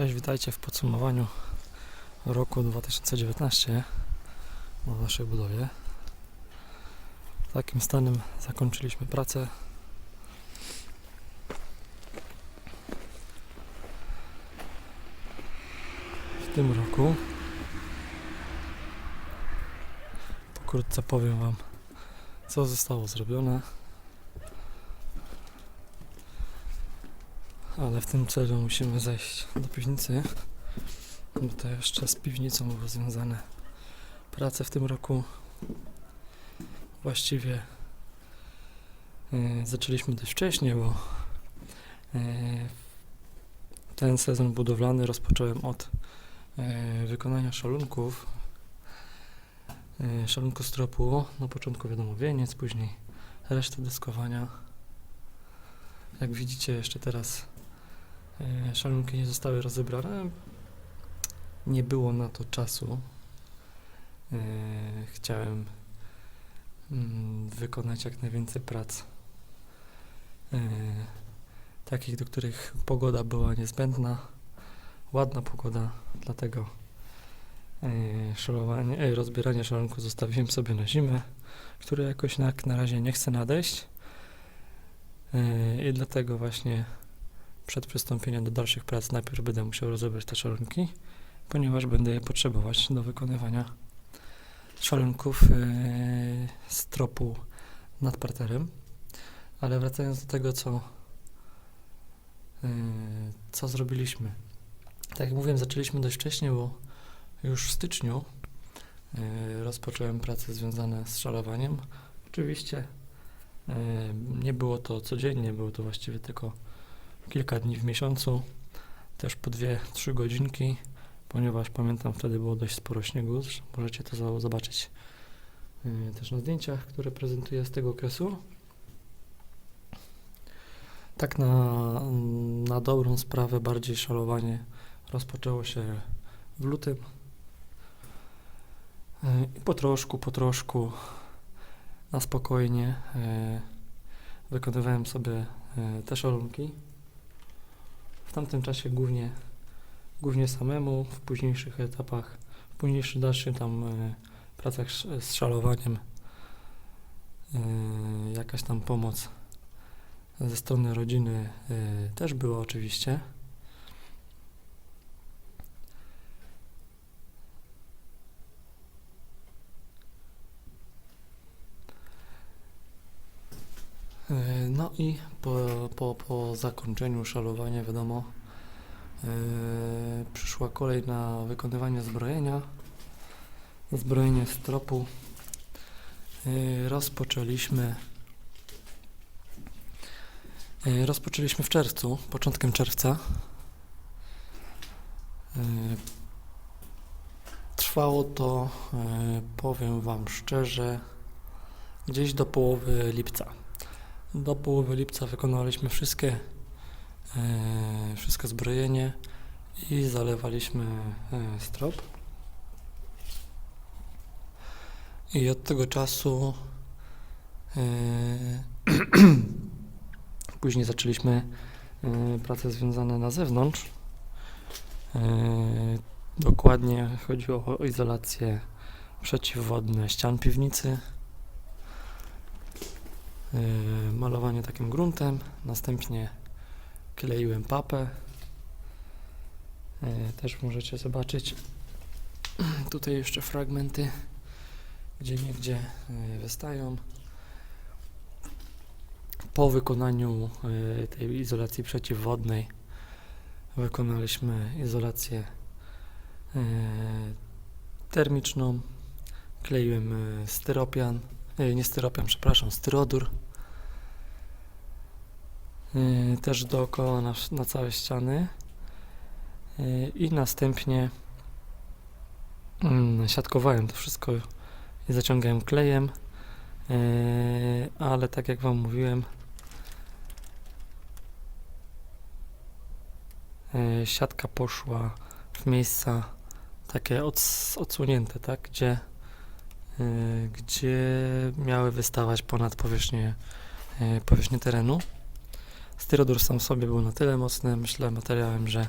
Cześć, witajcie w podsumowaniu roku 2019 na naszej budowie. Takim stanem zakończyliśmy pracę. W tym roku pokrótce powiem Wam, co zostało zrobione. Ale w tym celu musimy zejść do piwnicy, bo to jeszcze z piwnicą były związane prace w tym roku. Właściwie e, zaczęliśmy dość wcześnie, bo e, ten sezon budowlany rozpocząłem od e, wykonania szalunków. E, szalunku stropu, na początku wiadomo wieniec, później resztę deskowania. Jak widzicie jeszcze teraz Szalunki nie zostały rozebrane. Nie było na to czasu. E, Chciałem mm, wykonać jak najwięcej prac. e, Takich, do których pogoda była niezbędna. Ładna pogoda, dlatego e, szalowanie, e, rozbieranie szalunku zostawiłem sobie na zimę, które jakoś na, na razie nie chce nadejść. E, I dlatego właśnie przed przystąpieniem do dalszych prac najpierw będę musiał rozebrać te szalunki, ponieważ będę je potrzebować do wykonywania szalunków yy, z tropu nad parterem. Ale wracając do tego, co, yy, co zrobiliśmy. Tak jak mówiłem, zaczęliśmy dość wcześnie, bo już w styczniu yy, rozpocząłem prace związane z szalowaniem. Oczywiście yy, nie było to codziennie, było to właściwie tylko kilka dni w miesiącu, też po 2-3 godzinki, ponieważ pamiętam wtedy było dość sporo śniegu, możecie to zobaczyć yy, też na zdjęciach, które prezentuję z tego okresu. Tak na, na dobrą sprawę bardziej szalowanie rozpoczęło się w lutym. Yy, I po troszku, po troszku, na spokojnie yy, wykonywałem sobie te szalunki. W tamtym czasie głównie, głównie samemu, w późniejszych etapach, w późniejszych dalszych tam e, pracach z szalowaniem e, jakaś tam pomoc ze strony rodziny e, też była oczywiście. No i po, zakończeniu szalowania, wiadomo, e, przyszła kolej na wykonywanie zbrojenia. Zbrojenie z tropu. E, rozpoczęliśmy e, rozpoczęliśmy w czerwcu, początkiem czerwca. E, trwało to, powiem Wam szczerze, gdzieś do połowy lipca. Do połowy lipca wykonaliśmy wszystkie, e, wszystko zbrojenie i zalewaliśmy e, strop. I od tego czasu e, później zaczęliśmy e, prace związane na zewnątrz. E, dokładnie chodziło o izolację przeciwwodne ścian piwnicy. Yy, malowanie takim gruntem, następnie kleiłem papę. Yy, też możecie zobaczyć tutaj jeszcze fragmenty, gdzie niegdzie yy, wystają. Po wykonaniu tej izolacji przeciwwodnej wykonaliśmy izolację termiczną. Kleiłem styropian, nie styropian, przepraszam, styrodur. Yy, też dookoła na, na całe ściany. Yy, i następnie mm, siatkowałem to wszystko. I zaciągałem klejem, ale tak jak Wam mówiłem, siatka poszła w miejsca takie ods- odsunięte, tak, gdzie, gdzie miały wystawać ponad powierzchnię, yy, powierzchnię terenu. Styrodur sam w sobie był na tyle mocny, myślę, materiałem, że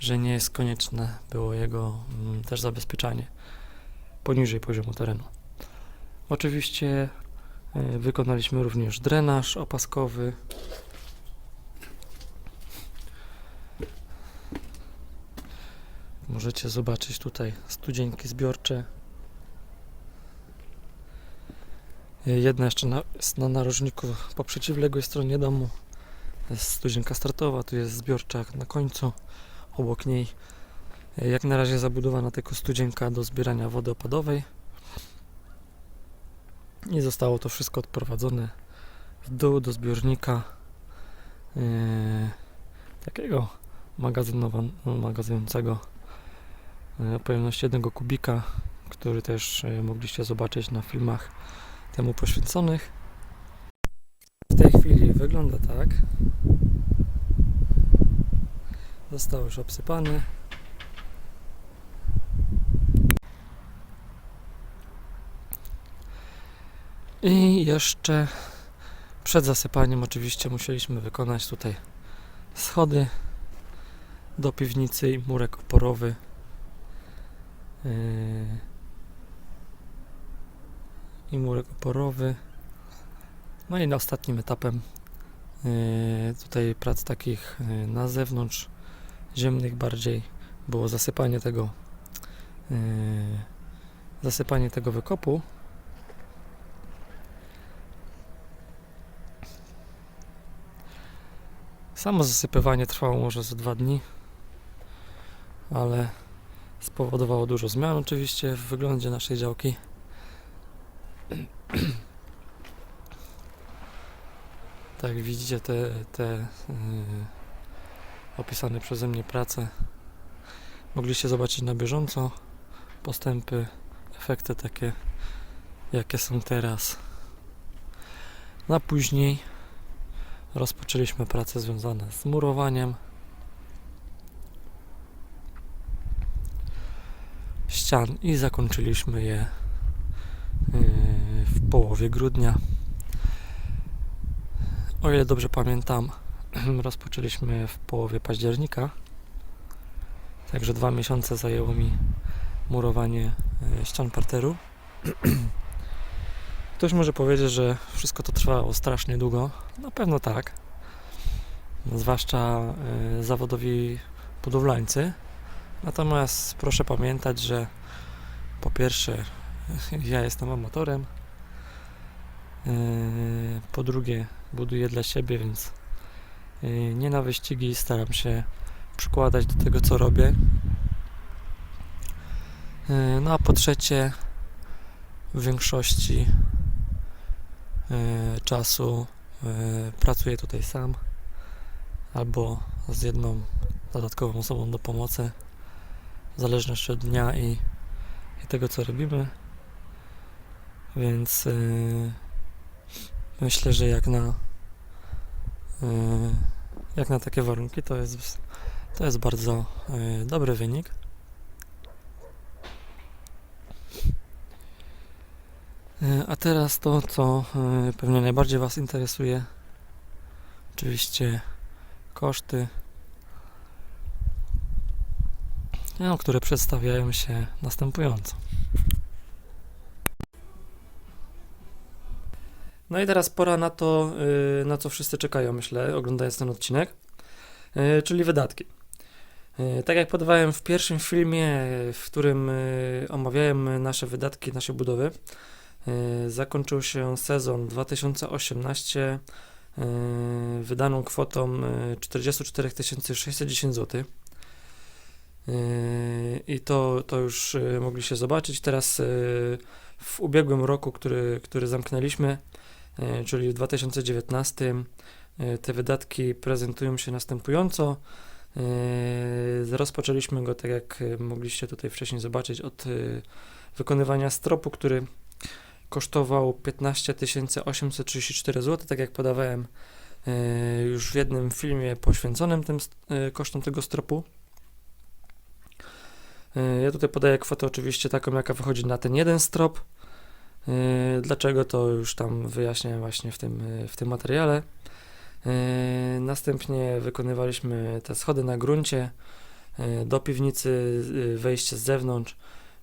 że nie jest konieczne było jego mm, też zabezpieczanie poniżej poziomu terenu. Oczywiście e, wykonaliśmy również drenaż opaskowy. Możecie zobaczyć tutaj studzienki zbiorcze. E, Jedna jeszcze na, jest na narożniku po przeciwległej stronie domu. Jest studzienka startowa, tu jest zbiorcza na końcu, obok niej. e, Jak na razie zabudowana tylko studzienka do zbierania wody opadowej. I zostało to wszystko odprowadzone w dół do zbiornika e, takiego magazynującego e, o pojemności jednego kubika, który też e, mogliście zobaczyć na filmach temu poświęconych. W tej chwili wygląda tak. Został już obsypany. I jeszcze przed zasypaniem oczywiście musieliśmy wykonać tutaj schody do piwnicy i murek oporowy. Yy, I murek oporowy. No i ostatnim etapem yy, tutaj prac takich yy, na zewnątrz, ziemnych bardziej, było zasypanie tego yy, zasypanie tego wykopu. Samo zasypywanie trwało może ze dwa dni, ale spowodowało dużo zmian oczywiście w wyglądzie naszej działki. Tak, widzicie te, te yy, opisane przeze mnie prace. Mogliście zobaczyć na bieżąco postępy, efekty takie, jakie są teraz. No a później rozpoczęliśmy prace związane z murowaniem ścian i zakończyliśmy je połowie grudnia. O ile dobrze pamiętam, rozpoczęliśmy w połowie października. Także dwa miesiące zajęło mi murowanie yy, ścian parteru. Ktoś może powiedzieć, że wszystko to trwało strasznie długo. Na pewno tak. Zwłaszcza y, zawodowi budowlańcy. Natomiast proszę pamiętać, że po pierwsze ja jestem amatorem. Y, Po drugie buduję dla siebie, więc y, nie na wyścigi staram się przykładać do tego co robię. Y, No a po trzecie w większości czasu pracuję tutaj sam albo z jedną dodatkową osobą do pomocy w zależności od dnia i, i tego co robimy więc y, myślę, że jak na y, jak na takie warunki to jest to jest bardzo y, dobry wynik E, A teraz to, co e, pewnie najbardziej Was interesuje. Oczywiście koszty, no, które przedstawiają się następująco. No i teraz pora na to, y, na co wszyscy czekają, myślę, oglądając ten odcinek, y, czyli wydatki. Y, Tak jak podawałem w pierwszym filmie, w którym omawiałem nasze wydatki, nasze budowy, zakończył się sezon 2018 y, wydaną kwotą y, 44 610 zł. I to, to już mogliście zobaczyć. Teraz w ubiegłym roku, który, który zamknęliśmy, czyli w 2019, y, te wydatki prezentują się następująco. Y, Rozpoczęliśmy go, tak jak mogliście tutaj wcześniej zobaczyć, od wykonywania stropu, który kosztował 15 834 zł, tak jak podawałem już w jednym filmie poświęconym tym kosztom tego stropu. Ja tutaj podaję kwotę oczywiście taką, jaka wychodzi na ten jeden strop. Y, Dlaczego to już tam wyjaśnię właśnie w tym, y, w tym materiale. Y, Następnie wykonywaliśmy te schody na gruncie. e, do piwnicy, e, wejście z zewnątrz.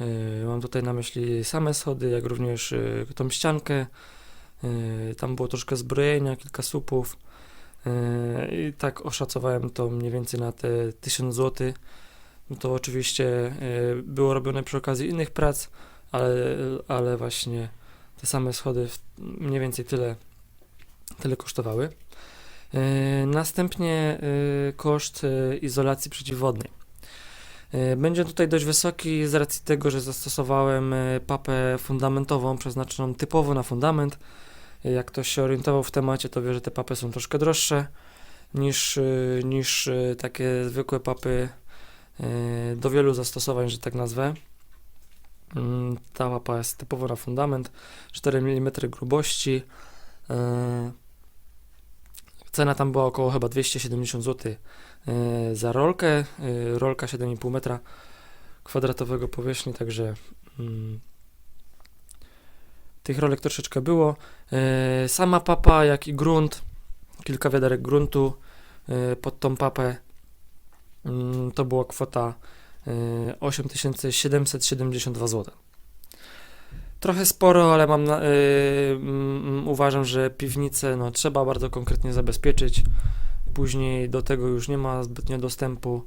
E, Mam tutaj na myśli same schody, jak również e, tą ściankę. E, Tam było troszkę zbrojenia, kilka słupów. E, I tak oszacowałem to mniej więcej na te 1000 zł. No To oczywiście e, było robione przy okazji innych prac, ale, ale właśnie te same schody mniej więcej tyle, tyle kosztowały. E, Następnie e, koszt e, izolacji przeciwwodnej. Będzie tutaj dość wysoki z racji tego, że zastosowałem papę fundamentową przeznaczoną typowo na fundament. Jak ktoś się orientował w temacie, to wie, że te papy są troszkę droższe niż, niż takie zwykłe papy do wielu zastosowań, że tak nazwę. Mm, Ta papa jest typowo na fundament, 4 mm grubości. E, Cena tam była około chyba 270 zł e, za rolkę. e, Rolka 7,5 metra kwadratowego powierzchni, także mm, tych rolek troszeczkę było. Sama papa, jak i grunt, kilka wiaderek gruntu pod tą papę, mm, to była kwota 8772 zł. Trochę sporo, ale mam na, y, mm, uważam, że piwnicę no, trzeba bardzo konkretnie zabezpieczyć. Później do tego już nie ma zbytnio dostępu,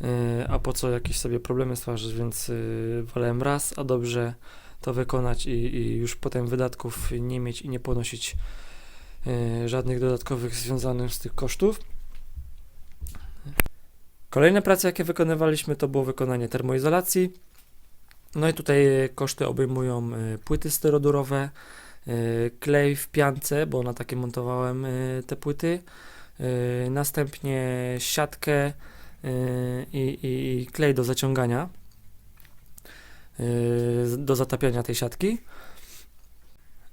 y, a po co jakieś sobie problemy stwarzać, więc y, wolałem raz, a dobrze to wykonać i, i już potem wydatków nie mieć i nie ponosić y, żadnych dodatkowych związanych z tych kosztów. Kolejne prace, jakie wykonywaliśmy, to było wykonanie termoizolacji. No i tutaj koszty obejmują e, płyty styrodurowe, e, klej w piance, bo na takie montowałem e, te płyty, następnie siatkę i, i, i klej do zaciągania, do zatapiania tej siatki.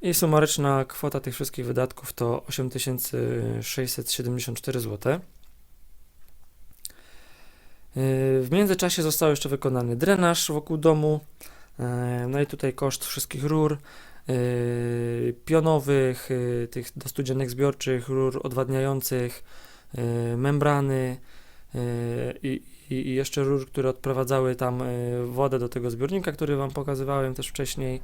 I sumaryczna kwota tych wszystkich wydatków to 8674 zł. W międzyczasie został jeszcze wykonany drenaż wokół domu. E, No i tutaj koszt wszystkich rur e, pionowych, tych do studziennych zbiorczych, rur odwadniających, membrany i, i jeszcze rur, które odprowadzały tam wodę do tego zbiornika, który Wam pokazywałem też wcześniej.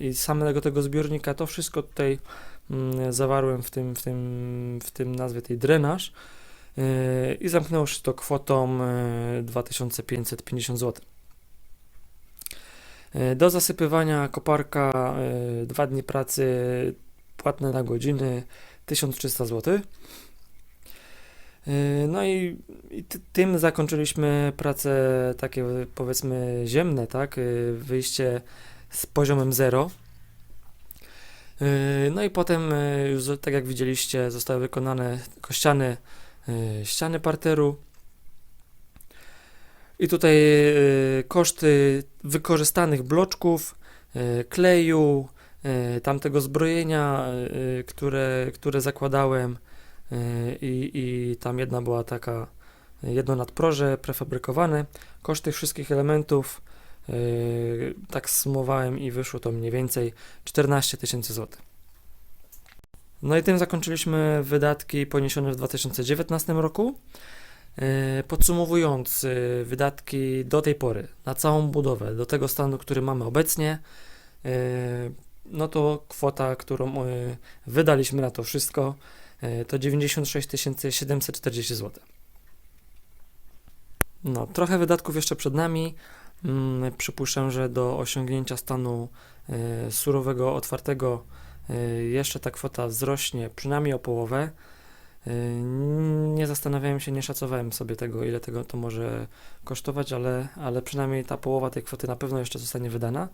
I samego tego zbiornika, to wszystko tutaj mm, zawarłem w tym, w tym, w tym nazwie tej drenaż. Yy, i zamknęło się to kwotą yy, 2550 zł. Yy, Do zasypywania koparka yy, dwa dni pracy płatne na godziny 1300 zł. Yy, No i, i ty- tym zakończyliśmy prace takie powiedzmy ziemne, tak? Yy, Wyjście z poziomem 0. Yy, No i potem, yy, już tak jak widzieliście, zostały wykonane tylko ściany y, ściany parteru. I tutaj y, koszty wykorzystanych bloczków, y, kleju, tamtego zbrojenia, które, które zakładałem i, i tam jedna była taka, jedno nadproże prefabrykowane. Koszt tych wszystkich elementów tak sumowałem i wyszło to mniej więcej 14 tysięcy złotych. No i tym zakończyliśmy wydatki poniesione w 2019 roku. E, Podsumowując, e, wydatki do tej pory na całą budowę, do tego stanu, który mamy obecnie, e, no to kwota, którą wydaliśmy na to wszystko, to 96 740 zł. No, trochę wydatków jeszcze przed nami. Mm, Przypuszczam, że do osiągnięcia stanu surowego, otwartego jeszcze ta kwota wzrośnie przynajmniej o połowę. Y, Nie zastanawiałem się, nie szacowałem sobie tego, ile tego to może kosztować, ale, ale przynajmniej ta połowa tej kwoty na pewno jeszcze zostanie wydana.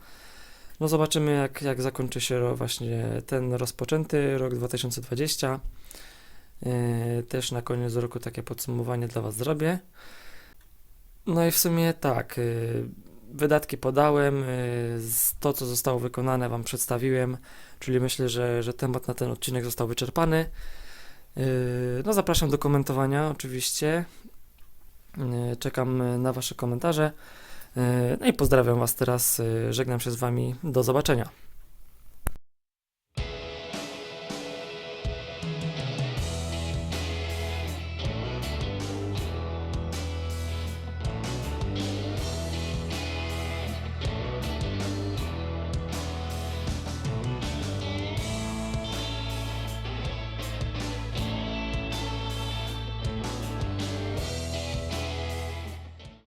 No zobaczymy, jak, jak zakończy się właśnie ten rozpoczęty rok 2020. Y, Też na koniec roku takie podsumowanie dla Was zrobię. No i w sumie tak, y, wydatki podałem, y, to co zostało wykonane Wam przedstawiłem, czyli myślę, że, że temat na ten odcinek został wyczerpany. Yy, No zapraszam do komentowania oczywiście. Yy, Czekam y, na Wasze komentarze. No i pozdrawiam Was teraz. Żegnam się z Wami. Do zobaczenia.